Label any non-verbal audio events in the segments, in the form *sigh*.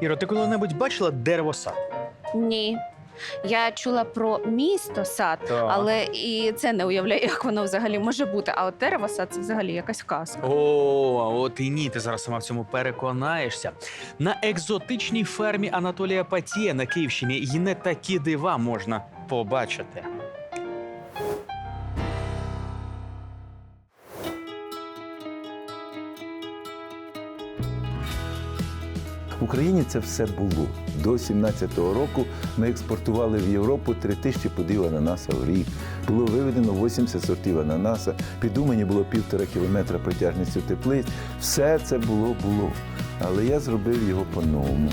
Іро, ти коли-небудь бачила дерево сад? Ні. Я чула про місто сад, але і це не уявляю, як воно взагалі може бути. А от дерево сад це взагалі якась казка. О, от і ні, ти зараз сама в цьому переконаєшся. На екзотичній фермі Анатолія Патія на Київщині і не такі дива можна побачити. В Україні це все було. До 17-го року ми експортували в Європу 3 тисячі подів ананаса в рік. Було виведено 80 сортів ананаса. Під Умані було півтора кілометра протяжністю теплиць. Все це було було. Але я зробив його по-новому.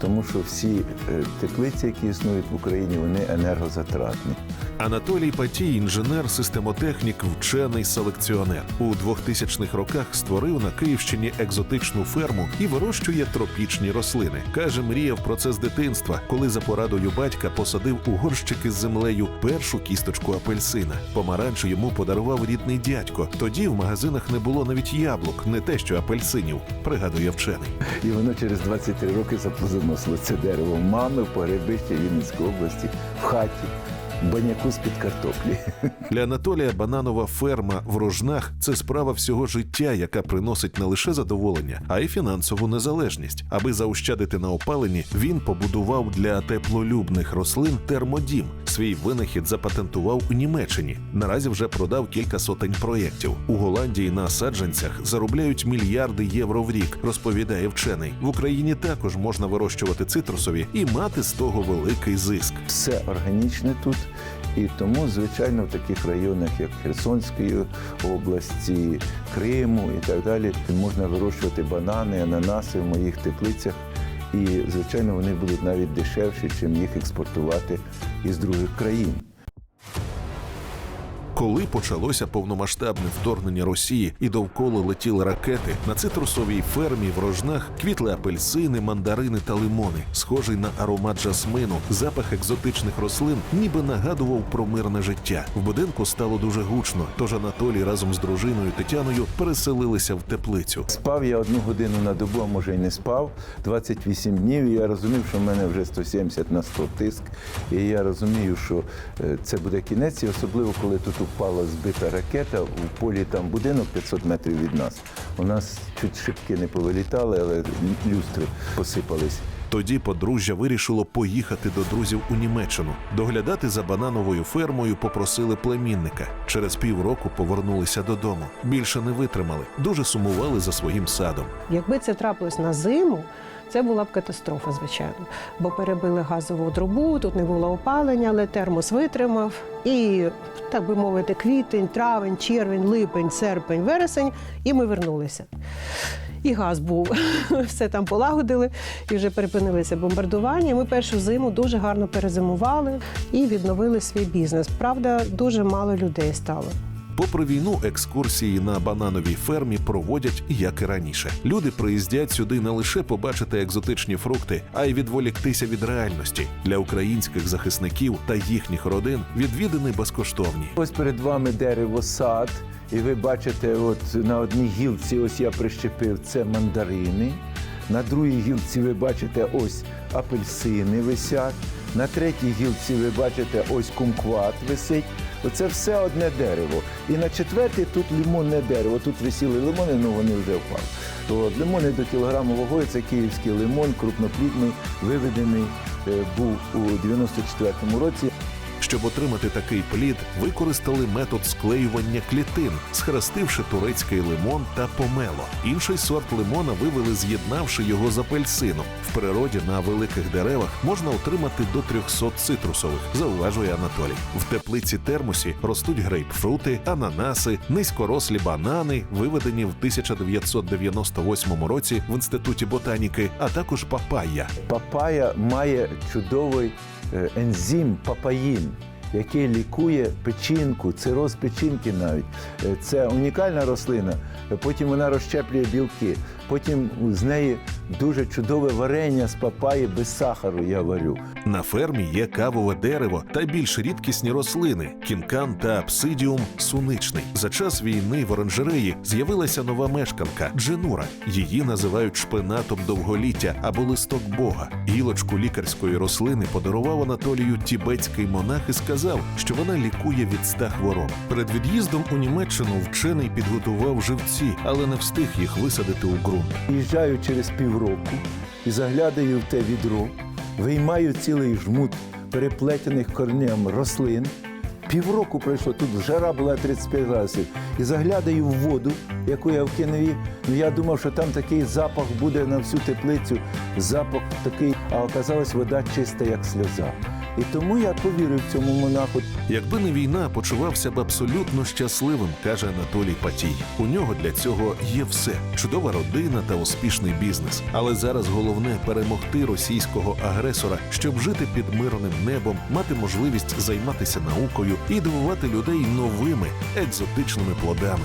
Тому що всі е, теплиці, які існують в Україні, вони енергозатратні. Анатолій Патій, інженер, системотехнік, вчений селекціонер. У 2000-х роках створив на Київщині екзотичну ферму і вирощує тропічні рослини. Каже, мріяв про це з дитинства, коли за порадою батька посадив у горщики з землею першу кісточку апельсина. Помаранчу йому подарував рідний дядько. Тоді в магазинах не було навіть яблук, не те, що апельсинів, пригадує вчений. І воно через 23 роки заплодоносило це дерево мами в погребищі Вінницької області, в хаті, баняку з-під картоплі. *laughs* Для Анатолія бананова ферма в Рожнах це справа всього життя, яка приносить не лише задоволення, а й фінансову незалежність. Аби заощадити на опаленні, він побудував для теплолюбних рослин термодім. Свій винахід запатентував у Німеччині. Наразі вже продав кілька сотень проєктів. У Голландії на саджанцях заробляють мільярди євро в рік, розповідає вчений. В Україні також можна вирощувати цитрусові і мати з того великий зиск. Все органічне тут. І тому, звичайно, в таких районах, як Херсонської області, Криму і так далі, можна вирощувати банани, ананаси в моїх теплицях. І, звичайно, вони будуть навіть дешевші, чим їх експортувати із других країн. Коли почалося повномасштабне вторгнення Росії і довкола летіли ракети, на цитрусовій фермі в рожнах квітли апельсини, мандарини та лимони, схожий на аромат жасмину, запах екзотичних рослин, ніби нагадував про мирне життя. В будинку стало дуже гучно, тож Анатолій разом з дружиною Тетяною переселилися в теплицю. Спав я одну годину на добу, а може й не спав. 28 днів. І я розумів, що в мене вже 170 на 100 тиск. І я розумію, що е, це буде кінець, і особливо коли тут упала збита ракета, у полі там будинок 500 метрів від нас. У нас чуть шибки не повилітали, але люстри посипались. Тоді подружжя вирішило поїхати до друзів у Німеччину. Доглядати за банановою фермою попросили племінника. Через півроку повернулися додому. Більше не витримали, дуже сумували за своїм садом. Якби це трапилось на зиму, це була б катастрофа, звичайно. Бо перебили газову трубу, тут не було опалення, але термос витримав. І, так би мовити, квітень, травень, червень, липень, серпень, вересень, і ми вернулися. І газ був, *laughs* все там полагодили, і вже припинилися бомбардування. Ми першу зиму дуже гарно перезимували і відновили свій бізнес. Правда, дуже мало людей стало. Попри війну, екскурсії на банановій фермі проводять як і раніше. Люди приїздять сюди не лише побачити екзотичні фрукти, а й відволіктися від реальності. Для українських захисників та їхніх родин відвідини безкоштовні. Ось перед вами дерево сад, і ви бачите, от на одній гілці, ось я прищепив це мандарини. На другій гілці ви бачите ось апельсини висять. На третій гілці ви бачите ось кумкват висить. Оце все одне дерево. І на четвертій тут лимонне дерево. Тут висіли лимони, ну вони вже впали. От, лимони до кілограму вагою це київський лимон, крупноплідний, виведений е, був у 94-му році. Щоб отримати такий плід, використали метод склеювання клітин, схрестивши турецький лимон та помело. Інший сорт лимона вивели, з'єднавши його з апельсином. В природі на великих деревах можна отримати до 300 цитрусових, зауважує Анатолій. В теплиці термосі ростуть грейпфрути, ананаси, низькорослі банани, виведені в 1998 році в інституті ботаніки, а також папайя. Папая має чудовий ензим папаїн, який лікує печінку, цироз печінки навіть. Е, Це унікальна рослина. Потім вона розщеплює білки. Потім з неї дуже чудове варення з папаї без сахару я варю. На фермі є кавове дерево та більш рідкісні рослини кінкан та апсидіум суничний. За час війни в оранжереї з'явилася нова мешканка Дженура. Її називають шпинатом довголіття або листок Бога. Гілочку лікарської рослини подарував Анатолію тібетський монах і сказав, що вона лікує від ста хвороб. Перед від'їздом у Німеччину вчений підготував живці, але не встиг їх висадити у ґрунт. Їжджаю через півроку і заглядаю в те відро, виймаю цілий жмут переплетених корнем рослин. Півроку пройшло, тут жара була 35 градусів. І заглядаю в воду, яку я вкинув. Ну я думав, що там такий запах буде на всю теплицю, запах такий, а оказалась вода чиста, як сльоза. І тому я повірив цьому монаху. Якби не війна, почувався б абсолютно щасливим, каже Анатолій Патій. У нього для цього є все: чудова родина та успішний бізнес. Але зараз головне перемогти російського агресора, щоб жити під мирним небом, мати можливість займатися наукою і дивувати людей новими екзотичними плодами.